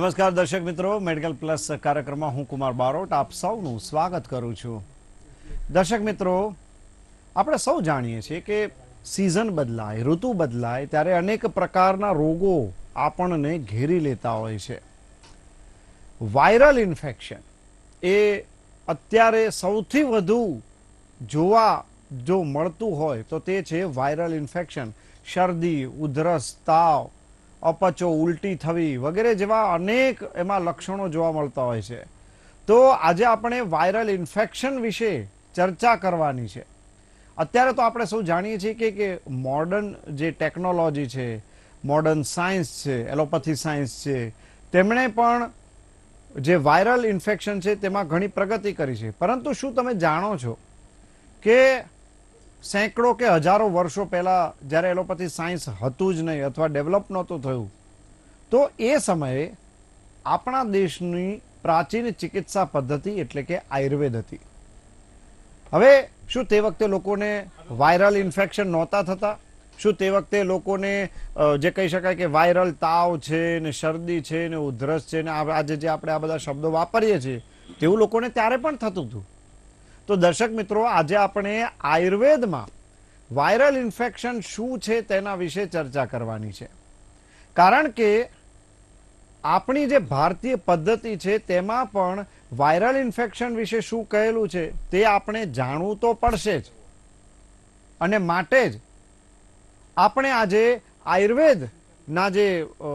નમસ્કાર દર્શક મિત્રો, મેડિકલ પ્લસ કાર્યક્રમમાં હું કુમાર બારોટ આપ સૌનું સ્વાગત કરું છું. દર્શક મિત્રો, આપણે સૌ જાણીએ છીએ કે સિઝન બદલાય, ઋતુ બદલાય, ત્યારે અનેક પ્રકારના રોગો આપણને ઘેરી લેતા હોય છે. વાયરલ ઇન્ફેક્શન એ અત્યારે સૌથી વધુ જોવા જો મળતું હોય તો તે છે વાયરલ ઇન્ફેક્શન, શરદી, ઉધરસ, તાવ અપચો, ઉલટી થવી વગેરે જેવા અનેક એમાં લક્ષણો જોવા મળતા હોય છે. તો આજે આપણે વાયરલ ઇન્ફેક્શન વિશે ચર્ચા કરવાની છે. અત્યારે તો આપણે સૌ જાણીએ છીએ કે મોડર્ન જે ટેકનોલોજી છે, મોડર્ન સાયન્સ છે, એલોપેથી સાયન્સ છે, તેમણે પણ જે વાયરલ ઇન્ફેક્શન છે તેમાં ઘણી પ્રગતિ કરી છે. પરંતુ શું તમે જાણો છો કે સેંકડો કે હજારો વર્ષો પહેલા જ્યારે એલોપેથી સાયન્સ હતું જ નહીં અથવા ડેવલપ નહોતું થયું, તો એ સમયે આપણા દેશની પ્રાચીન ચિકિત્સા પદ્ધતિ એટલે કે આયુર્વેદ હતી. હવે શું તે વખતે લોકોને વાયરલ ઇન્ફેક્શન નહોતા થતા? શું તે વખતે લોકોને જે કહી શકાય કે વાયરલ તાવ છે ને શરદી છે ને ઉધરસ છે ને આજે જે આપણે આ બધા શબ્દો વાપરીએ છીએ, તેવું લોકોને ત્યારે પણ થતું હતું. તો દર્શક મિત્રો, આજે આપણે આયુર્વેદમાં વાયરલ ઇન્ફેક્શન શું છે તેના વિશે ચર્ચા કરવાની છે. કારણ કે આપણી જે ભારતીય પદ્ધતિ છે, તેમાં પણ વાયરલ ઇન્ફેક્શન વિશે શું કહેલું છે, તે આપણે જાણવું તો પડશે જ. અને માટે જ આપણે આજે આયુર્વેદના જે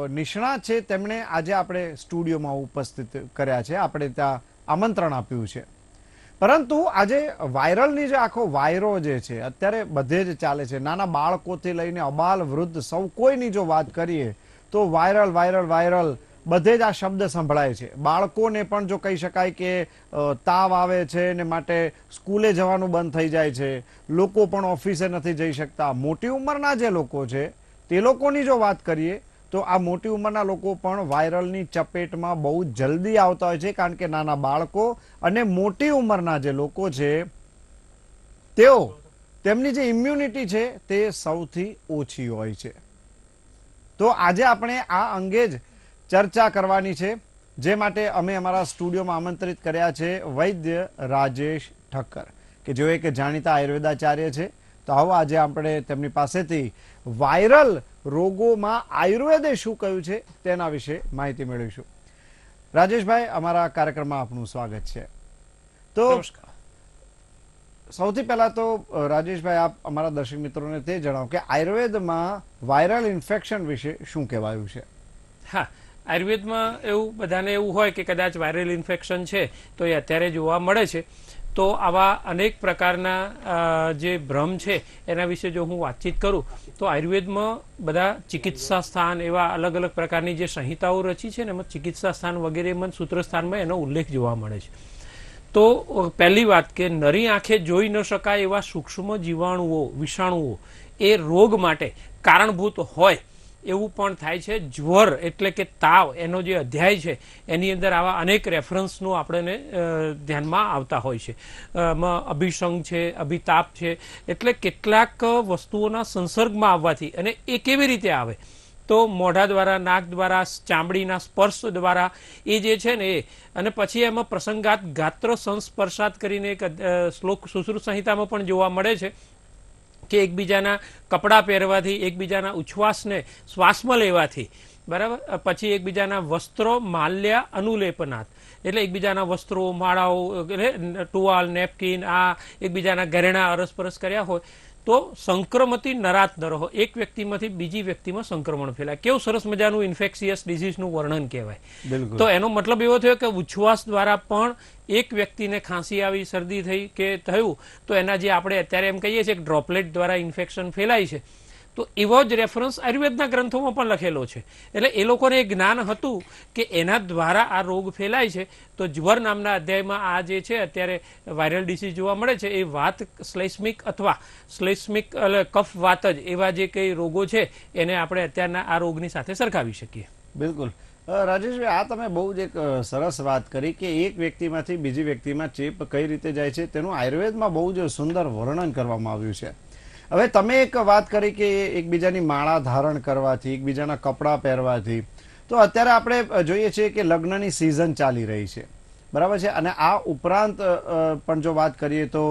નિષ્ણાત છે, તેમણે આજે આપણે સ્ટુડિયોમાં ઉપસ્થિત કર્યા છે. આપણે ત્યાં આમંત્રણ આપ્યું છે. પરંતુ આજે વાયરલની જે આખો વાયરો જે છે, અત્યારે બધે જ ચાલે છે. નાના બાળકોથી લઈને અબાલ વૃદ્ધ સૌ કોઈની જો વાત કરીએ, તો વાયરલ વાયરલ વાયરલ બધે જ આ શબ્દ સંભળાય છે. બાળકોને પણ જો કહી શકાય કે તાવ આવે છે ને માટે સ્કૂલે જવાનું બંધ થઈ જાય છે, લોકો પણ ઓફિસે નથી જઈ શકતા. મોટી ઉંમરના જે લોકો છે, તે લોકોની જો વાત કરીએ તો આ મોટી ઉંમરના લોકો પણ વાયરલની ચપેટમાં બહુ જલ્દી આવતા હોય છે, કારણ કે નાના બાળકો અને મોટી ઉંમરના જે લોકો છે, તેઓ તેમની જે ઇમ્યુનિટી છે તે સૌથી ઓછી હોય છે. તો આજે આપણે આ અંગે જ ચર્ચા કરવાની છે, જે માટે અમે અમારા સ્ટુડિયોમાં આમંત્રિત કર્યા છે વૈદ્ય રાજેશ ઠક્કર, કે જેઓ એક જાણીતા આયુર્વેદાચાર્ય છે. તો આવો આજે આપણે તેમની પાસેથી વાયરલ રોગોમાં આયુર્વેદે શું કહ્યું છે તેના વિશે માહિતી મેળવીશું. રાજેશભાઈ અમારા કાર્યક્રમમાં આપનું સ્વાગત છે. તો સૌથી પહેલા તો રાજેશભાઈ આપ અમારા દર્શક મિત્રોને તે જણાવો કે આયુર્વેદમાં વાયરલ ઇન્ફેક્શન વિશે શું કહેવાયું છે? હા આયુર્વેદમાં એવું બધાને એવું હોય કે કદાચ વાયરલ ઇન્ફેક્શન છે તો એ અત્યારે જોવા મળે છે. તો આવા અનેક પ્રકારના જે ભ્રમ છે, એના વિશે જો હું વાતચીત કરું, તો આયુર્વેદમાં બધા ચિકિત્સા સ્થાન એવા અલગ અલગ પ્રકારની જે સંહિતાઓ રચી છે ને, એમાં ચિકિત્સા સ્થાન વગેરેમાં સૂત્ર સ્થાનમાં એનો ઉલ્લેખ જોવા મળે છે. તો પહેલી વાત કે નરી આંખે જોઈ ન શકાય એવા સૂક્ષ્મ જીવાણુઓ, વિષાણુઓ એ રોગ માટે કારણભૂત હોય એવું પણ થાય છે. જ્વર એટલે કે તાવ, એનો જે અધ્યાય છે, એની અંદર આવા અનેક રેફરન્સનું આપણને ધ્યાનમાં આવતા હોય છે. અભિસંગ છે, અભિતાપ છે, એટલે કેટલાક વસ્તુઓના સંસર્ગમાં આવવાથી અને એ કેવી રીતે આવે? તો મોઢા દ્વારા, નાક દ્વારા, ચામડીના સ્પર્શ દ્વારા એ જે છે ને એ. અને પછી એમાં પ્રસંગાત ગાત્ર સંસ્પર્શાત કરીને એક શ્લોક સુશ્રુત સંહિતામાં પણ જોવા મળે છે. કે એકબીજાના કપડાં પહેરવાથી, એકબીજાના ઉચ્છ્વાસને, શ્વાસમાં લેવાથી. બરાબર? પછી એકબીજાના વસ્ત્રો માલ્યા અનુલેપનાથ. એટલે એકબીજાના વસ્ત્રો, માળાઓ, એટલે ટુવાલ, નેપકિન, આ એકબીજાના ઘરેણા અરસપરસ કર્યા હોય. તો સંક્રમતી નરાત નરહો. એક વ્યક્તિમાંથી બીજી વ્યક્તિમાં સંક્રમણ ફેલાય. કેવું સરસ મજાનું ઇન્ફેક્શિયસ ડિઝીઝનું વર્ણન કહેવાય. તો એનો મતલબ એવો થયો કે ઉચ્છવાસ દ્વારા પણ એક વ્યક્તિને ખાંસી આવી શરદી થઈ કે થયું તો એના જે આપણે અત્યારે એમ કહીએ છીએ કે ડ્રોપલેટ દ્વારા ઇન્ફેક્શન ફેલાય છે. તો એવો જ રેફરન્સ આયુર્વેદના ગ્રંથોમાં પણ લખેલો છે. એટલે એ લોકોને જ્ઞાન હતું કે એના દ્વારા આ રોગ ફેલાય છે. તો જ્વર નામના અધ્યાયમાં આ જે છે, અત્યારે વાયરલ ડિસીઝ જોવા મળે છે, એ વાત શ્લેષ્મિક અથવા શ્લેષ્મિક એટલે કફ વાત જ એવા જે કઈ રોગો છે, એને આપણે અત્યારના આ રોગની સાથે સરખાવી શકીએ. બિલકુલ. રાજેશભાઈ, આ તમે બહુ જ એક સરસ વાત કરી કે એક વ્યક્તિમાંથી બીજી વ્યક્તિમાં ચેપ કઈ રીતે જાય છે, તેનું આયુર્વેદમાં બહુ જ સુંદર વર્ણન કરવામાં આવ્યું છે. હવે તમે એક વાત કરી કે એકબીજાની માળા ધારણ કરવાથી, એકબીજાના કપડાં પહેરવાથી, તો અત્યારે આપણે જોઈએ છીએ કે લગ્નની સિઝન ચાલી રહી છે. બરાબર છે? અને આ ઉપરાંત પણ જો વાત કરીએ તો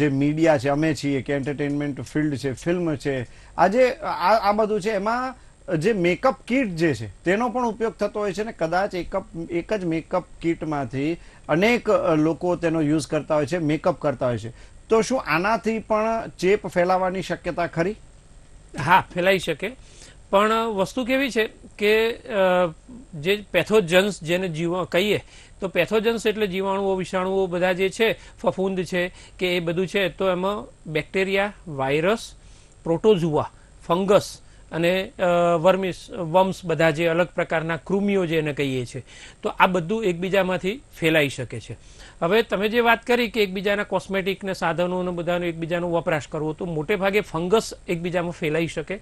જે મીડિયા છે, અમે છીએ કે એન્ટરટેનમેન્ટ ફિલ્ડ છે ફિલ્મ છે આ આ બધું છે, એમાં જે મેકઅપ કીટ જે છે, તેનો પણ ઉપયોગ થતો હોય છે ને કદાચ એકઅપ એક જ મેકઅપ કીટમાંથી અનેક લોકો તેનો યુઝ કરતા હોય છે મેકઅપ કરતા હોય છે. તો શું આનાથી પણ ચેપ ફેલાવાની શક્યતા ખરી? હા, ફેલાઈ શકે. પણ વસ્તુ કેવી છે કે જે પેથોજન્સ જેને જીવ, કહીએ, તો પેથોજન્સ એટલે જીવાણુઓ, વિષાણુઓ બધા જે છે, ફફૂંદ છે કે એ બધું છે, તો એમાં બેક્ટેરિયા, વાયરસ, પ્રોટોઝુઆ, ફંગસ અને વર્મિસ, વમ્સ બધા જે અલગ પ્રકારના કૃમિઓ જેને કહીએ છીએ તો આ બધું એકબીજામાંથી ફેલાઈ શકે છે. હવે તમે જે વાત કરી કે એકબીજાના કોસ્મેટિક ને સાધનો અને બધાનો એકબીજાનો વપરાશ કરવો, તો મોટે ભાગે ફંગસ એકબીજામાં ફેલાઈ શકે.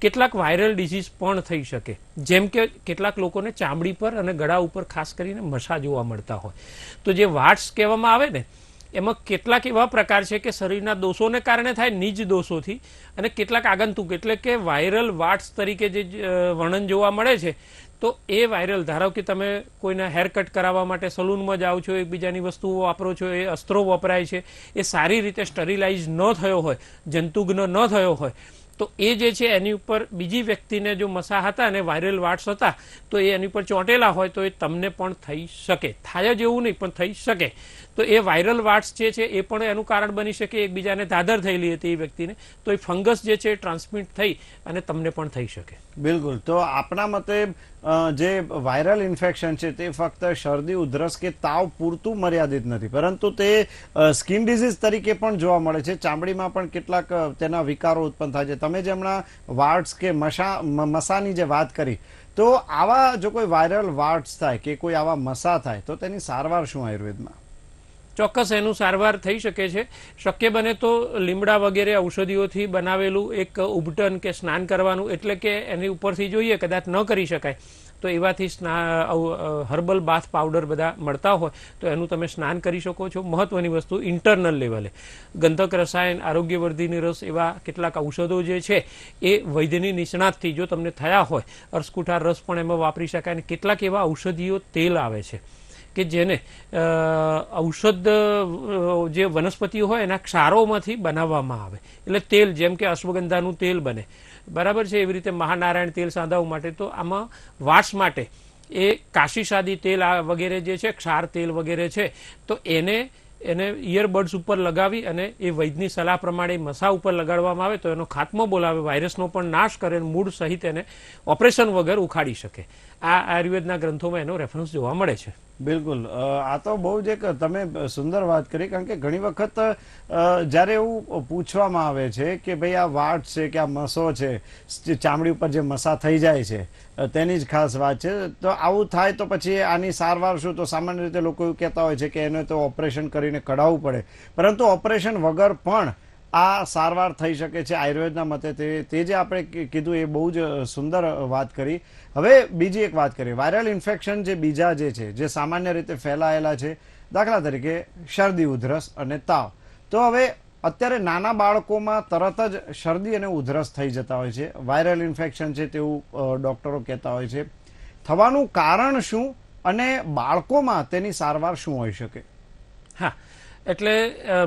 કેટલાક વાયરલ ડિઝીઝ પણ થઈ શકે. જેમ કે કેટલાક લોકોને ચામડી પર અને ગળા ઉપર ખાસ કરીને મસા જોવા મળતા હોય. તો જે વાટ્સ કહેવામાં આવે ને એમાં કેટલાક એવા પ્રકાર છે કે શરીરના દોષોને કારણે થાય નિજ દોષોથી અને કેટલાક આગંતુક, એટલે કે વાયરલ વાટ્સ તરીકે જે વર્ણન જોવા મળે છે, તો એ વાયરલ ધારો કે તમે કોઈના હેર કટ કરાવવા માટે સલૂનમાં જાઓ છો, એકબીજાની વસ્તુઓ વાપરો છો, એ અસ્ત્રો વપરાય છે, એ સારી રીતે સ્ટરીલાઇઝ ન થયો હોય, જંતુગ્ન ન થયો હોય, તો એ જે છે એની ઉપર બીજી વ્યક્તિને જો મસા હતા અને વાયરલ વાટ્સ હતા, તો એ એની ઉપર ચોંટેલા હોય, તો એ તમને પણ થઈ શકે. થાય જ એવું નહીં, પણ થઈ શકે. તો એ વાયરલ વાટ્સ જે છે એ પણ એનું કારણ બની શકે, એકબીજાને દાદર થયેલી હતી એ વ્યક્તિને. તો એ ફંગસ જે છે ટ્રાન્સમિટ થઈ અને તમને પણ થઈ શકે. બિલકુલ. તો આપણા મતે જે વાયરલ ઇન્ફેક્શન છે તે ફક્ત શરદી, ઉધરસ કે તાવ પૂરતું મર્યાદિત નથી. પરંતુ તે સ્કિન ડિઝીઝ તરીકે પણ જોવા મળે છે. ચામડીમાં પણ કેટલાક તેના વિકારો ઉત્પન્ન થાય છે. તમે જે હમણાં વાર્ડ્સ કે મસા મસાની જે વાત કરી, તો આવા જો કોઈ વાયરલ વાર્ડ્સ થાય કે કોઈ આવા મસા થાય, તો તેની સારવાર શું આયુર્વેદમાં? ચોક્કસ એનું સારવાર થઈ શકે છે. શક્ય બને તો લીમડા વગેરે ઔષધિઓથી બનાવેલું એક ઉબટન કે સ્નાન કરવાનું, એટલે કે એની ઉપરથી જોઈએ કદાચ ન કરી શકાય, તો એવાથી હર્બલ બાથ પાવડર બધા મળતા હોય, તો એનું તમે સ્નાન કરી શકો છો. મહત્વની વસ્તુ ઇન્ટરનલ લેવલે. ગંધક રસાયણ, આરોગ્યવર્ધિની રસ એવા કેટલાક ઔષધો જે છે, એ વૈદ્યની નિષ્ણાતથી જો તમને થયા હોય અર્સકુઠાર રસ પણ એમાં વાપરી શકાય અને કેટલાક એવા ઔષધિઓ તેલ આવે છે. કે જેને ઔષધ જે વનસ્પતિઓ હોય એના ક્ષારોમાંથી બનાવવામાં આવે. એટલે તેલ, જેમ કે અશ્વગંધાનું તેલ બને. બરાબર છે? એવી રીતે મહાનારાયણ તેલ સાંધાઓ માટે. તો આમાં વાસ માટે એ કાશી સાદી તેલ આ વગેરે જે છે, ક્ષાર તેલ વગેરે છે, તો એને એને ઇયરબડ્સ ઉપર લગાવી અને એ વૈદની સલાહ પ્રમાણે મસા ઉપર લગાડવામાં આવે તો એનો ખાત્મો બોલાવે, વાયરસનો પણ નાશ કરે મૂળ સહિત એને ઓપરેશન વગર ઉખાડી શકે. આ આયુર્વેદના ગ્રંથોમાં એનો રેફરન્સ જોવા મળે છે. બિલકુલ. આ તો બહુ જ એક તમે સુંદર વાત કરી, કારણ કે ઘણી વખત જ્યારે એવું પૂછવામાં આવે છે કે ભાઈ આ વાટ છે કે આ મસો છે ચામડી ઉપર જે મસા થઈ જાય છે તેની જ ખાસ વાત છે. તો આવું થાય તો પછી આની સારવાર શું? તો સામાન્ય રીતે લોકો એવું કહેતા હોય છે કે એને તો ઓપરેશન કરીને કઢાવવું પડે. પરંતુ ઓપરેશન વગર પણ આ સારવાર થઈ શકે છે આયુર્વેદના મતે તે તે જે આપણે કીધું એ બહુ જ સુંદર વાત કરી. હવે બીજી એક વાત કરીએ. વાયરલ ઇન્ફેક્શન જે બીજા જે છે, જે સામાન્ય રીતે ફેલાયેલા છે, દાખલા તરીકે શરદી, ઉધરસ અને તાવ. તો હવે અત્યારે નાના બાળકોમાં તરત જ શરદી અને ઉધરસ થઈ જતા હોય છે. વાયરલ ઇન્ફેક્શન છે તેવું ડોક્ટરો કહેતા હોય છે. થવાનું કારણ શું અને બાળકોમાં તેની સારવાર શું હોઈ શકે? હા. એટલે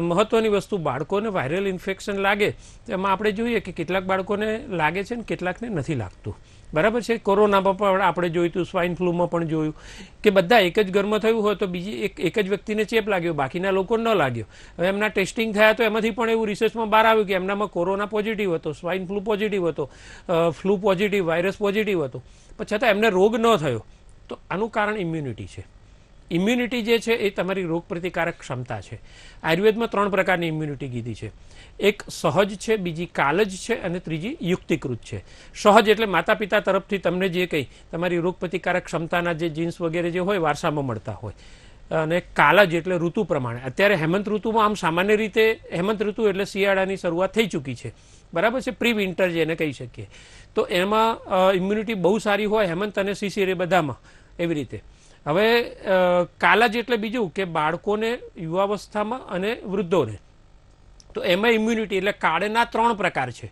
મહત્વની વસ્તુ બાળકોને વાયરલ ઇન્ફેક્શન લાગે, એમાં આપણે જોઈએ કે કેટલાક બાળકોને લાગે છે ને કેટલાકને નથી લાગતું. બરાબર છે? કોરોનામાં પણ આપણે જોયું હતું, સ્વાઇન ફ્લૂમાં પણ જોયું કે બધા એક જ ઘરમાં થયું હોય તો બીજી એક એક જ વ્યક્તિને ચેપ લાગ્યો, બાકીના લોકોને ન લાગ્યો. હવે એમના ટેસ્ટિંગ થયા તો એમાંથી પણ એવું રિસર્ચમાં બહાર આવ્યું કે એમનામાં કોરોના પોઝિટિવ હતો, સ્વાઇન ફ્લૂ પોઝિટિવ હતો ફ્લૂ પોઝિટિવ, વાયરસ પોઝિટિવ હતો. પણ છતાં એમને રોગ ન થયો. તો આનું કારણ ઇમ્યુનિટી છે. ઇમ્યુનિટી જે છે એ તમારી રોગપ્રતિકારક ક્ષમતા છે. આયુર્વેદમાં ત્રણ પ્રકારની ઇમ્યુનિટી કીધી છે. એક સહજ છે, બીજી કાલજ છે અને ત્રીજી યુક્તિકૃત છે. સહજ એટલે માતા પિતા તરફથી તમને જે કંઈ તમારી રોગપ્રતિકારક ક્ષમતાના જે જીન્સ વગેરે જે હોય વારસામાં મળતા હોય. અને કાલજ એટલે ઋતુ પ્રમાણે. અત્યારે હેમંત ઋતુમાં આમ સામાન્ય રીતે હેમંત ઋતુ એટલે શિયાળાની શરૂઆત થઈ ચૂકી છે. બરાબર છે? પ્રી વિન્ટર જેને કહી શકીએ. તો એમાં ઇમ્યુનિટી બહુ સારી હોય હેમંત અને શિશિર એ બધામાં, એવી રીતે. હવે કાલજ એટલે બીજું કે બાળકોને યુવાવસ્થામાં અને વૃદ્ધોને. તો એમાં ઇમ્યુનિટી એટલે કાળના ત્રણ પ્રકાર છે.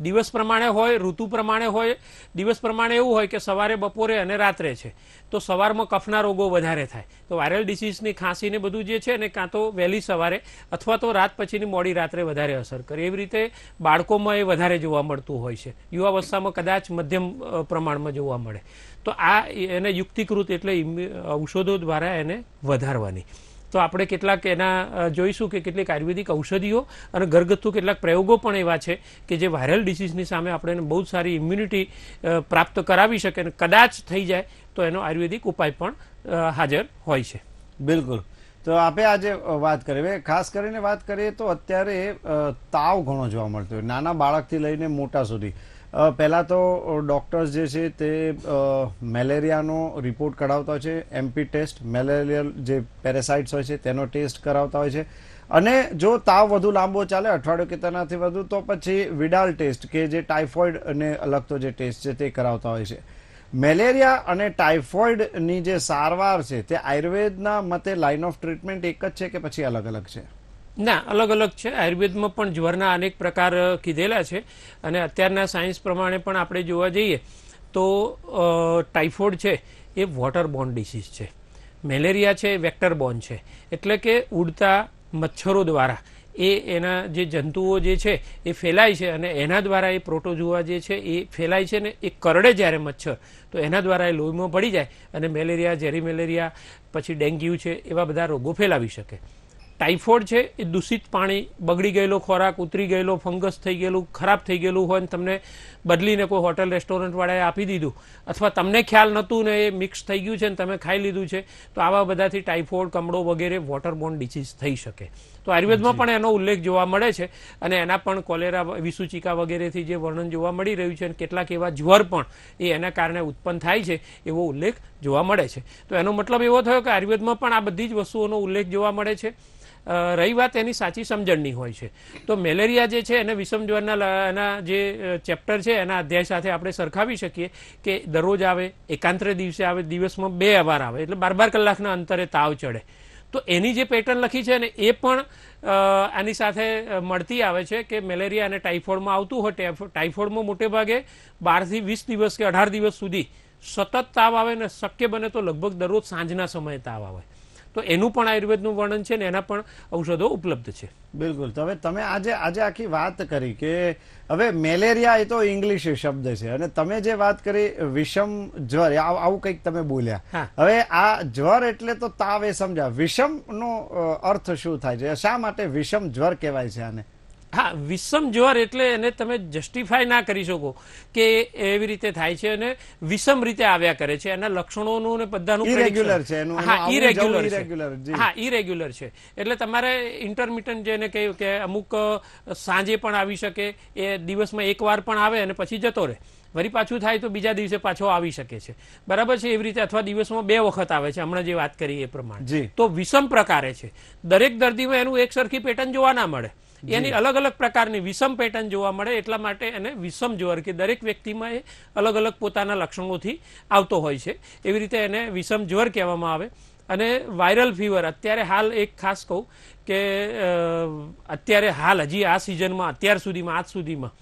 દિવસ પ્રમાણે હોય, ઋતુ પ્રમાણે હોય, દિવસ પ્રમાણે એવું હોય કે સવારે, બપોરે અને રાત્રે છે. તો સવારમાં કફના રોગો વધારે થાય. તો વાયરલ ડિસીઝની ખાંસીને બધું જે છે ને કાં તો વહેલી સવારે અથવા તો રાત પછીની મોડી રાત્રે વધારે અસર કરે. એવી રીતે બાળકોમાં એ વધારે જોવા મળતું હોય છે. યુવાવસ્થામાં કદાચ મધ્યમ પ્રમાણમાં જોવા મળે. તો આ એને યુક્તિકૃત એટલે ઔષધો દ્વારા એને વધારવાની. તો આપણે કેટલાક એના જોઈશું કે કેટલીક આયુર્વેદિક ઔષધિઓ અને ઘરગથ્થુ કેટલાક પ્રયોગો પણ એવા છે કે જે વાયરલ ડિસીઝની સામે આપણે બહુ જ સારી ઇમ્યુનિટી પ્રાપ્ત કરાવી શકે અને કદાચ થઈ જાય તો એનો આયુર્વેદિક ઉપાય પણ હાજર હોય છે. બિલકુલ. તો આપણે આજે વાત કરીએ ખાસ કરીને વાત કરીએ તો અત્યારે તાવ ઘણો જોવા મળતો હોય. નાના બાળકથી લઈને મોટા સુધી. પહેલા તો ડોક્ટર્સ જે છે તે મેલેરિયાનો રિપોર્ટ કઢાવતા હોય છે એમપી ટેસ્ટ મેલેરિયલ જે પેરેસાઇટ્સ હોય છે તેનો ટેસ્ટ કરાવતા હોય છે. અને જો તાવ વધુ લાંબો ચાલે, અઠવાડિયું કે તેનાથી વધુ, તો પછી વિડાલ ટેસ્ટ કે જે ટાઇફોઇડ ને લગતો જે ટેસ્ટ છે તે કરાવતા હોય છે. મેલેરિયા અને ટાઇફોઇડની જે સારવાર છે તે આયુર્વેદના મતે લાઇન ઓફ ટ્રીટમેન્ટ એક જ છે કે પછી અલગ અલગ છે? ના અલગ અલગ છે. આયુર્વેદમાં પણ જ્વરના અનેક પ્રકાર કીધેલા છે. અને અત્યારના સાયન્સ પ્રમાણે પણ આપણે જોવા જઈએ તો ટાઇફોઇડ છે એ વોટર બોર્ન ડિસીઝ છે. મેલેરિયા છે એ વેક્ટર બોર્ન છે. એટલે કે ઉડતા મચ્છરો દ્વારા એ એના જે જંતુઓ જે છે એ ફેલાય છે અને એના દ્વારા એ પ્રોટોઝુઆ જે છે એ ફેલાય છે ને એ કરડે જ્યારે મચ્છર, તો એના દ્વારા એ લોહીમાં પડી જાય અને મેલેરિયા, ઝેરી મેલેરિયા, પછી ડેન્ગ્યુ છે એવા બધા રોગો ફેલાવી શકે. ટાઇફોઇડ છે એ દૂષિત પાણી બગડી ગયેલો ખોરાક ઉતરી ગયેલો ફંગસ થઈ ગયેલું ખરાબ થઈ ગયેલું હોય ને તમને બદલીને કોઈ હોટલ રેસ્ટોરન્ટવાળાએ આપી દીધું. અથવા તમને ખ્યાલ નહોતું ને એ મિક્સ થઈ ગયું છે ને તમે ખાઈ લીધું છે તો આવા બધાથી ટાઇફોઇડ કમળો વગેરે વોટરબોર્ન ડિસીઝ થઈ શકે. તો આયુર્વેદમાં પણ એનો ઉલ્લેખ જોવા મળે છે અને એના પણ કોલેરા વિસુચિકા વગેરેથી જે વર્ણન જોવા મળી રહ્યું છે અને કેટલાક એવા જ્વર પણ એ એના કારણે ઉત્પન્ન થાય છે એવો ઉલ્લેખ જોવા મળે છે. તો એનો મતલબ એવો થયો કે આયુર્વેદમાં પણ આ બધી જ વસ્તુઓનો ઉલ્લેખ જોવા મળે છે. રહી વાત એની સાચી સમજણની હોય છે. તો મેલેરિયા જે છે એને વિષમ જ્વરના એના જે ચેપ્ટર છે એના અધ્યાય સાથે આપણે સરખાવી શકીએ કે દરરોજ આવે, એકાંતરે દિવસે આવે, દિવસમાં બે વાર આવે, એટલે બાર બાર કલાકના અંતરે તાવ ચડે. તો એની જે પેટર્ન લખી છે ને એ પણ આની સાથે મળતી આવે છે કે મેલેરિયા અને ટાઇફોઇડમાં આવતું હોય, ટાઇફો- ટાઇફોઇડમાં મોટે ભાગે બારથી વીસ દિવસ કે અઢાર દિવસ સુધી સતત તાવ આવે ને શક્ય બને તો લગભગ દરરોજ સાંજના સમયે તાવ આવે. તો એનું પણ આયુર્વેદનું વર્ણન છે ને એના પણ ઔષધો ઉપલબ્ધ છે. બિલકુલ. તો હવે તમે આજે આજે આખી વાત કરી કે હવે મેલેરિયા એ તો ઇંગ્લિશ શબ્દ છે અને તમે જે વાત કરી વિષમ જ્વર આવ- કંઈક તમે બોલ્યા. હવે આ જ્વર એટલે તો તાવ એ સમજા વિષમ નો અર્થ શું થાય છે? શા માટે વિષમ જ્વર કહેવાય છે આને? હા વિષમ જ્વર એટલે એને તમે જસ્ટિફાય ના કરી શકો કે એવી રીતે થાય છે અને વિષમ રીતે આવ્યા કરે છે. એના લક્ષણોનું ને બધાનું ઇરેગ્યુલર છે હા ઇરેગ્યુલર છે. હા ઇરેગ્યુલર છે. એટલે તમારે ઇન્ટરમિટન્ટ જેને કહ્યું કે અમુક સાંજે પણ આવી શકે એ દિવસમાં એક વાર પણ આવે અને પછી જતો રહે. વરી પાછું થાય તો બીજા દિવસે પાછો આવી શકે છે. બરાબર છે એવી રીતે અથવા દિવસમાં બે વખત આવે છે. હમણાં જે વાત કરી એ પ્રમાણે. તો વિષમ પ્રકારે છે. દરેક દર્દીમાં એનું એક સરખી પેટર્ન જોવા ના મળે. એની અલગ અલગ પ્રકારની વિષમ પેટર્ન જોવા મળે એટલા માટે એને વિષમ જ્વર કે દરેક વ્યક્તિમાં એ અલગ અલગ પોતાના લક્ષણોથી આવતો હોય છે. એવી રીતે એને વિષમ જ્વર કહેવામાં આવે. અને વાયરલ ફીવર, અત્યારે હાલ એક ખાસ કહું કે અત્યારે હાલ હજી આ સિઝનમાં, અત્યાર સુધીમાં, આજ સુધીમાં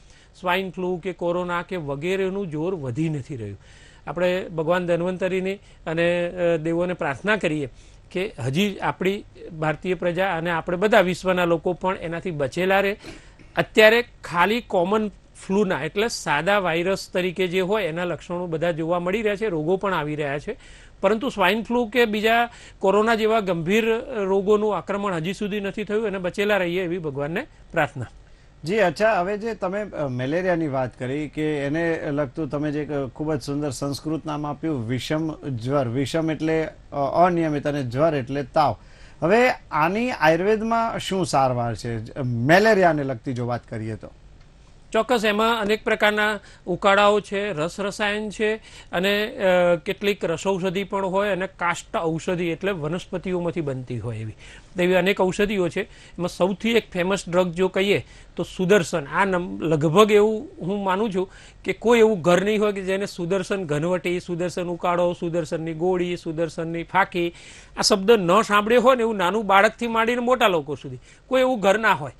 સ્વાઇન ફ્લૂ કે કોરોના કે વગેરેનું જોર વધી નથી રહ્યું. આપણે ભગવાન ધન્વંતરીની અને દેવોને પ્રાર્થના કરીએ કે હજી આપણી ભારતીય પ્રજા અને આપણે બધા વિશ્વના લોકો પણ એનાથી બચેલા રહે. અત્યારે ખાલી કોમન ફ્લૂના એટલે સાદા વાયરસ તરીકે જે હોય એના લક્ષણો બધા જોવા મળી રહ્યા છે, રોગો પણ આવી રહ્યા છે. પરંતુ સ્વાઇન ફ્લૂ કે બીજા કોરોના જેવા ગંભીર રોગોનું આક્રમણ હજી સુધી નથી થયું અને બચેલા રહીએ એવી ભગવાનને પ્રાર્થના. જી, અચ્છા, હવે જે તમે મેલેરિયાની વાત કરી કે એને લગતું તમે જે ખૂબ જ સુંદર સંસ્કૃત નામ આપ્યું, વિષમ જ્વર. વિષમ એટલે અનિયમિત અને જ્વર એટલે તાવ. હવે આની આયુર્વેદમાં શું સારવાર છે? મેલેરિયાને લગતી જો વાત કરીએ તો. ચોક્કસ, એમાં અનેક પ્રકારના ઉકાળાઓ છે, રસ રસાયણ છે અને કેટલીક રસૌષધિ પણ હોય અને કાષ્ટ ઔષધિ એટલે વનસ્પતિઓમાંથી બનતી હોય એવી. એવી અનેક ઔષધિઓ છે. એમાં સૌથી એક ફેમસ ડ્રગ જો કહીએ તો સુદર્શન. આ લગભગ એવું હું માનું છું કે કોઈ એવું ઘર નહીં હોય કે જેને સુદર્શન ઘનવટી, સુદર્શન ઉકાળો, સુદર્શનની ગોળી, સુદર્શનની ફાંકી, આ શબ્દ ન સાંભળ્યો હોય ને એવું નાનું બાળકથી માંડીને મોટા લોકો સુધી. કોઈ એવું ઘર ના હોય.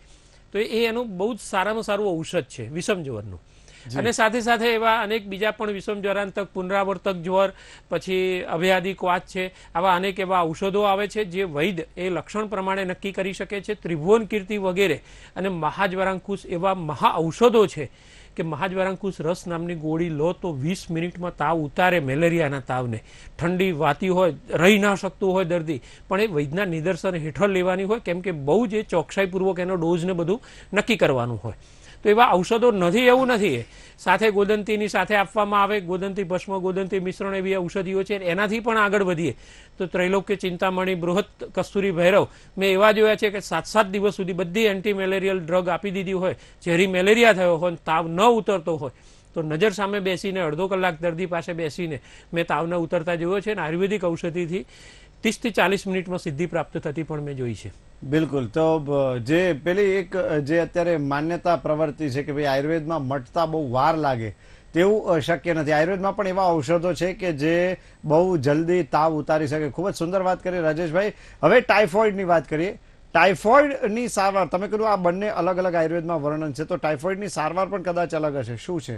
તો એ એનું બહુ જ સારામાં સારું ઔષધ છે વિષમ જ્વરનું. અને સાથે સાથે એવા અનેક બીજા પણ વિષમ જ્વરાંતક પુનરાવર્તક જ્વર પછી અભ્યાદિક વાત છે આવા અનેક એવા ઔષધો આવે છે જે વૈદ એ લક્ષણ પ્રમાણે નક્કી કરી શકે છે ત્રિભુવન કીર્તિ વગેરે અને મહાજ્વરાંકુશ એવા મહા ઔષધો છે. કે મહાજ્વરાંકુશ રસ નામની ગોળી લો તો વીસ મિનિટમાં તાવ ઉતારે મેલેરિયાના તાવને. ઠંડી વાતી હોય, રહી ના શકતું હોય દર્દી. પણ એ વૈદના નિદર્શન હેઠળ લેવાની હોય, કેમ કે બહુ જ એ ચોકસાઈપૂર્વક એનો ડોઝને બધું નક્કી કરવાનું હોય. તો એવા ઔષધો નથી, એવું નથી. સાથે ગોદંતીની સાથે આપવામાં આવે, ગોદંતી ભસ્મ, ગોદંતી મિશ્રણ એવી ઔષધિઓ છે, એનાથી પણ આગળ વધીએ. તો ત્રૈલોક્ય ચિંતામણી, બૃહદ કસ્તુરી ભૈરવ, મેં એવા જોયા છે કે સાત સાત દિવસ સુધી બધી એન્ટી મેલેરિયલ ડ્રગ આપી દીધી હોય, ઝેરી મેલેરિયા થયો હોય, તાવ ન ઉતરતો હોય, તો નજર સામે બેસીને, અડધો કલાક દર્દી પાસે બેસીને મેં તાવને ઉતરતા જોયો છે ને આયુર્વેદિક ઔષધિથી. ત્રીસથી ચાલીસ મિનિટમાં સિદ્ધિ પ્રાપ્ત થતી પણ મેં જોઈ છે. બિલકુલ. તો જે પેલી એક જે અત્યારે માન્યતા પ્રવર્તી છે કે ભાઈ આયુર્વેદમાં મટતા બહુ વાર લાગે તેવું શક્ય નથી. આયુર્વેદમાં પણ એવા ઔષધો છે કે જે બહુ જલ્દી તાવ ઉતારી શકે. ખૂબ જ સુંદર વાત કરી રાજેશભાઈ. હવે ટાઇફોઇડની વાત કરીએ. ટાઇફોઇડની સારવાર તમે કીધું આ બંને અલગ અલગ આયુર્વેદમાં વર્ણન છે તો ટાઇફોઇડની સારવાર પણ કદાચ અલગ હશે. શું છે?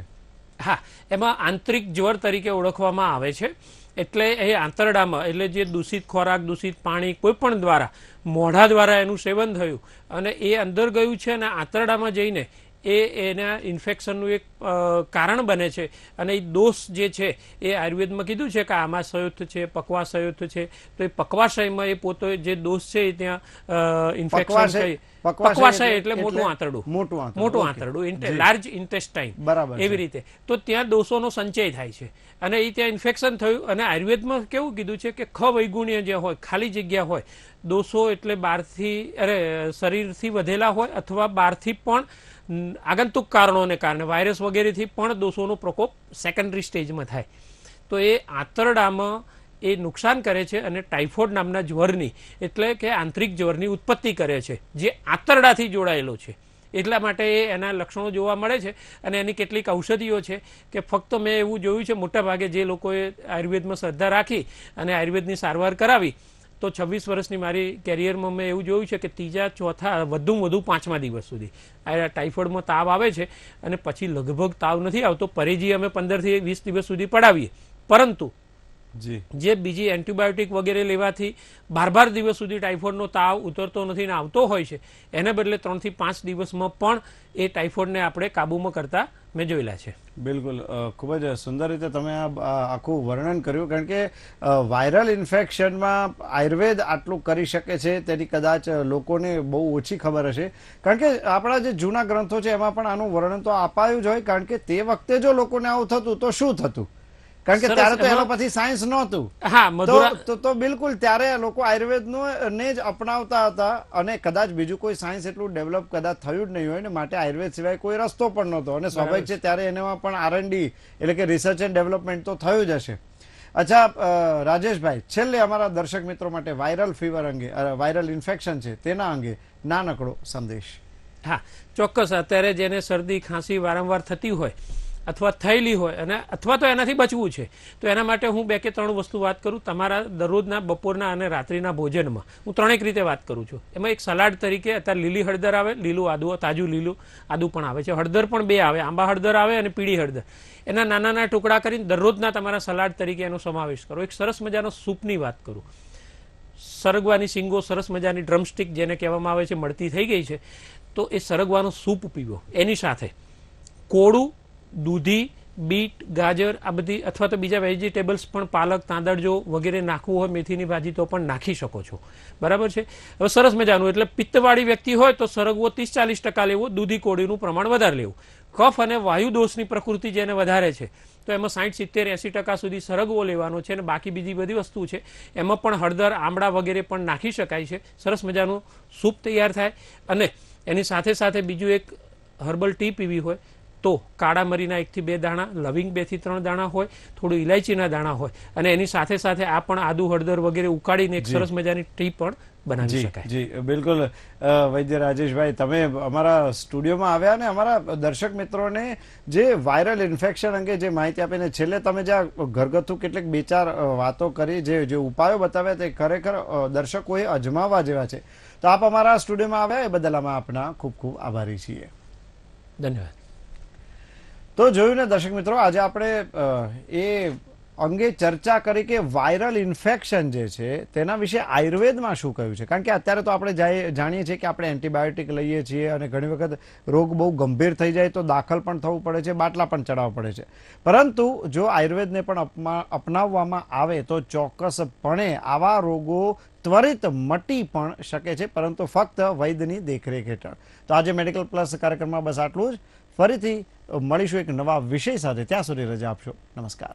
હા એમાં આંતરિક જ્વર તરીકે ઓળખવામાં આવે છે. એટલે એ આંતરડામાં, એટલે જે દૂષિત ખોરાક, દૂષિત પાણી કોઈ પણ દ્વારા, મોઢા દ્વારા એનું સેવન થયું અને એ અંદર ગયું છે અને આંતરડામાં જઈને એ એના ઇન્ફેક્શનનું એક કારણ બને છે. અને એ દોષ જે છે એ આયુર્વેદમાં કીધું છે કે આમાશયોથ છે પકવાશયોથ છે. તો એ પકવાશયમાં એ પોતે જે દોષ છે એ ત્યાં ઇન્ફેક્શન થઈ પકવાશય એટલે- મોટું આંતરડું. મોટું આંતરડું, મોટું. આંતરડું. લાર્જ ઇન્ટેસ્ટાઇન બરાબર એવી રીતે. તો ત્યાં દોષોનો સંચય થાય છે. અને એ ત્યાં ઇન્ફેક્શન થયું. અને આયુર્વેદમાં કેવું કીધું છે કે ખ વૈગુણ્ય જે હોય ખાલી જગ્યા હોય દોષો એટલે બહારથી, અરે, શરીરથી વધેલા હોય અથવા બહારથી પણ આગંતુક કારણોને કારણે વાયરસ વગેરેથી પણ દોષોનો પ્રકોપ સેકન્ડરી સ્ટેજમાં થાય. તો એ આંતરડામાં એ નુકસાન કરે છે અને ટાઇફોઇડ નામના જ્વરની, એટલે કે આંતરિક જ્વરની ઉત્પત્તિ કરે છે, જે આંતરડાથી જોડાયેલો છે. એટલા માટે એના લક્ષણો જોવા મળે છે અને એની કેટલીક ઔષધિઓ છે કે ફક્ત મેં એવું જોયું છે, મોટાભાગે જે લોકોએ આયુર્વેદમાં શ્રદ્ધા રાખી અને આયુર્વેદની સારવાર કરાવી તો છવ્વીસ વર્ષની મારી કેરિયરમાં મેં એવું જોયું છે કે ત્રીજા ચોથા વધુમાં વધુ પાંચમા દિવસ સુધી. આ ટાઇફોઇડમાં તાવ આવે છે અને પછી લગભગ તાવ નથી આવતો, પરેજી અમે પંદરથી વીસ દિવસ સુધી પડાવીએ. પરંતુ જી. જે બીજી એન્ટીબાયોટિક વગેરે લેવાથી બાર બાર દિવસ સુધી ટાઇફોઇડનો તાવ ઉતરતો નથી ને આવતો હોય છે એને બદલે ત્રણથી પાંચ દિવસમાં પણ એ ટાઇફોઇડને આપણે કાબૂમાં કરતા મેં જોયેલા છે. બિલકુલ ખૂબ જ સુંદર રીતે તમે આ આખું વર્ણન કર્યું કારણ કે વાયરલ ઇન્ફેક્શનમાં આયુર્વેદ આટલું કરી શકે છે તેની કદાચ લોકોને બહુ ઓછી ખબર હશે. કારણ કે આપણા જે જૂના ગ્રંથો છે એમાં પણ આનું વર્ણન તો અપાયું જ હોય કારણ કે તે વખતે જો લોકોને આવું થતું તો શું થતું? કારણ કે ત્યારે તો એનો પછી સાયન્સ નહોતું. હા મધુરા તો તો- તો બિલકુલ ત્યારે લોકો આયુર્વેદ ને જ અપનાવતા હતા અને કદાચ બીજું કોઈ સાયન્સ એટલું ડેવલપ કદાચ થયું જ નહીં હોય ને માટે આયુર્વેદ સિવાય કોઈ રસ્તો પણ નહોતો. અને સ્વાભાવિક છે ત્યારે એનામાં પણ આરએનડી એટલે કે રિસર્ચ એન્ડ ડેવલપમેન્ટ તો થયું જ હશે. અચ્છા રાજેશભાઈ છેલ્લે અમારા દર્શક મિત્રો માટે વાયરલ ફીવર અંગે વાયરલ ઇન્ફેક્શન છે તેના અંગે નાનકડો સંદેશ. હા ચોક્કસ. અત્યારે જેને શરદી ખાંસી વારંવાર થતી હોય અથવા થયેલી હોય અને અથવા તો એનાથી બચવું છે. તો એના માટે હું બે કે ત્રણ વસ્તુ વાત કરું તમારા દરરોજના, બપોરના અને રાત્રિના ભોજનમાં. હું ત્રણેક રીતે વાત કરું છું. એમાં એક સલાડ તરીકે અત્યારે લીલી હળદર આવે, લીલું આદુ, તાજું લીલું આદુ પણ આવે છે. હળદર પણ બે આવે. આંબા હળદર આવે અને પીળી હળદર. એના નાના નાના ટુકડા કરીને દરરોજના તમારા સલાડ તરીકે એનો સમાવેશ કરો. એક સરસ મજાનો સૂપની વાત કરું. સરગવાની સિંગો સરસ મજાની ડ્રમસ્ટિક જેને કહેવામાં આવે છે, મળતી થઈ ગઈ છે. તો એ સરગવાનો સૂપ પીવો. એની સાથે કોળું દૂધી, બીટ, ગાજર, આ બધી અથવા તો બીજા વેજીટેબલ્સ પણ પાલક તાંદળજો વગેરે નાખવું હોય, મેથીની ભાજી તો પણ નાખી શકો છો. બરાબર છે? હવે સરસ મજાનું, એટલે પિત્તવાળી વ્યક્તિ હોય તો સરગવો ત્રીસ ચાલીસ ટકા લેવો, દૂધી કોળીનું પ્રમાણ વધારે લેવું. કફ અને વાયુ દોષની પ્રકૃતિ જેને વધારે છે, તો એમાં સાઠ સિત્તેર, એસી ટકા સુધી સરગવો લેવાનો છે અને બાકી બીજી બધી વસ્તુ છે, એમાં પણ હળદર, આમળા વગેરે પણ નાખી શકાય છે. સરસ મજાનું સૂપ તૈયાર થાય. અને એની સાથે સાથે બીજું એક હર્બલ ટી પીવી હોય તો કાળા મરીના એકથી બે દાણા લવિંગ બેથી ત્રણ દાણા હોય થોડું ઇલાયચીના દાણા હોય. અને એની સાથે સાથે આ પણ આદુ હળદર વગેરે ઉકાળીને એક સરસ મજાની ટી પણ બનાવી શકાય. જી બિલકુલ. વૈદ્ય રાજેશભાઈ તમે અમારા સ્ટુડિયોમાં આવ્યા અને અમારા દર્શક મિત્રોને જે વાયરલ ઇન્ફેક્શન અંગે જે માહિતી આપીને છેલ્લે તમે જે ઘરગથ્થુ કેટલીક બે ચાર વાતો કરી જે જે ઉપાયો બતાવ્યા તે ખરેખર દર્શકોએ અજમાવવા જેવા છે. તો આપ અમારા સ્ટુડિયોમાં આવ્યા એ બદલ અમે આપના ખૂબ ખૂબ આભારી છીએ. ધન્યવાદ. તો જોયું ને દર્શક મિત્રો, આજે આપણે એ અંગે ચર્ચા કરી કે વાયરલ ઇન્ફેક્શન જે છે, તેના વિશે આયુર્વેદમાં શું કહ્યું છે? કારણ કે અત્યારે તો આપણે જાણીએ છીએ કે આપણે એન્ટીબાયોટિક લઈએ છીએ અને ઘણી વખત રોગ બહુ ગંભીર થઈ જાય તો દાખલ પણ થવું પડે છે, બાટલા પણ ચડાવવા પડે છે. પરંતુ જો આયુર્વેદને પણ અપનાવવામાં આવે તો ચોક્કસપણે આવા રોગો ત્વરિત મટી પણ શકે છે, પરંતુ ફક્ત વૈદ્યની દેખરેખ હેઠળ. તો આજે મેડિકલ પ્લસ કાર્યક્રમમાં બસ આટલું જ. ફરીથી મળીશું એક નવા વિષય સાથે. ત્યાં સુધી રજા આપશો. નમસ્કાર.